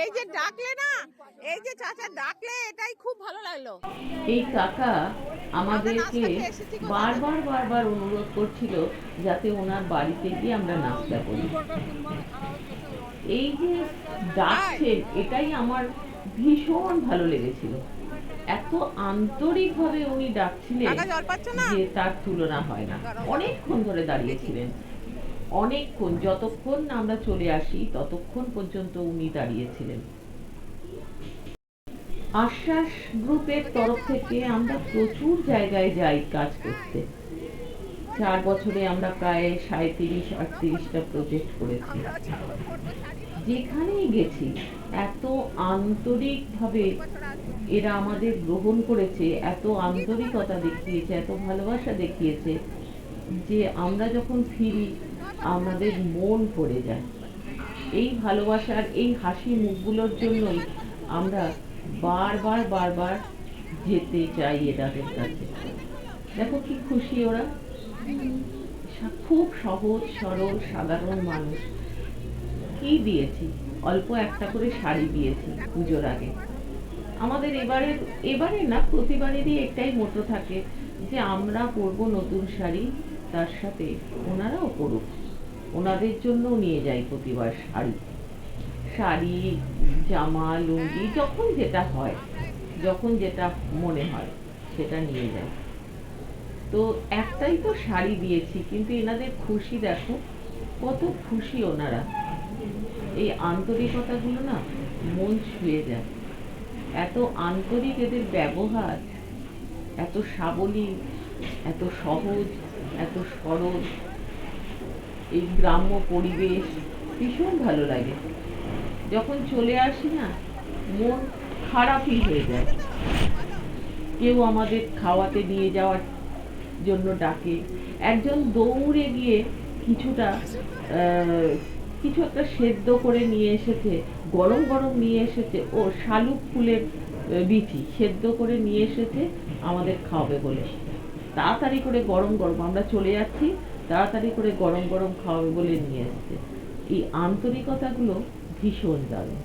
এই যে ডাকলে না এই যে চাচা ডাকলে এটাই খুব ভালো লাগল। এই কাকা আমাদেরকে বারবার বারবার অনুরোধ করছিল যাতে ওনার বাড়িতে গিয়ে আমরা নাস্তা করি। এই যে ডাকছেন এটাই আমার ভীষণ ভালো লেগেছিল। এত আন্তরিকভাবে উনি ডাকছিলেন যে তার তুলনা হয় না। অনেকক্ষণ ধরে দাঁড়িয়েছিলেন অনেকক্ষণ, যতক্ষণ আমরা চলে আসি, ততক্ষণ পর্যন্ত উনি দাঁড়িয়েছিলেন। আশ্বাস গ্রুপের তরফ থেকে আমরা প্রচুর জায়গায় যাই কাজ করতে। চার বছরে আমরা প্রায় সাঁত্রিশ আটত্রিশটা প্রজেক্ট করেছি। যেখানেই গেছি, এত আন্তরিকভাবে এরা আমাদের গ্রহণ করেছে, এত আন্তরিকতা দেখিয়েছে, এত ভালোবাসা দেখিয়েছে যে আমরা যখন ফিরি আমাদের মন পড়ে যায়। এই ভালোবাসার, এই হাসি মুখগুলোর জন্যই আমরা বারবার বারবার যেতে চাই এটাদের কাছে। দেখো কি খুশি ওরা। খুব সহজ, সরল, সাধারণ মানুষ। কি দিয়েছি? অল্প একটা করে শাড়ি দিয়েছি পুজোর আগে। আমাদের এবারে এবারে না, প্রতিবারেরই একটাই মোটো থাকে যে আমরা পরবো নতুন শাড়ি, তার সাথে ওনারাও পরুক। ওনাদের জন্য নিয়ে যাই প্রতিবার শাড়ি। শাড়ি, জামা, লুঙ্গি, যখন যেটা হয়, যখন যেটা মনে হয়, সেটা নিয়ে যাই। তো একটাই তো শাড়ি দিয়েছি, কিন্তু এনাদের খুশি দেখো, কত খুশি ওনারা। এই আন্তরিকতাগুলো না মন ছুঁয়ে যায়। এত আন্তরিক এদের ব্যবহার, এত সাবলীল, এত সহজ, এত সরল। এই গ্রাম্য পরিবেশ ভীষণ ভালো লাগে। যখন চলে আসি না, মন খারাপই হয়ে যায়। কেউ আমাদের খাওয়াতে নিয়ে যাওয়ার জন্য ডাকে। একজন দৌড়ে গিয়ে কিছুটা কিছু একটা সেদ্ধ করে নিয়ে এসেছে, গরম গরম নিয়ে এসেছে। ও শালুক ফুলের বিচি সেদ্ধ করে নিয়ে এসেছে, আমাদের খাওয়াবে বলে। তাড়াতাড়ি করে গরম গরম আমরা চলে যাচ্ছি। তাড়াতাড়ি করে গরম গরম খাওয়াবে বলে নিয়ে আসছে। এই আন্তরিকতাগুলো ভীষণ দারুণ।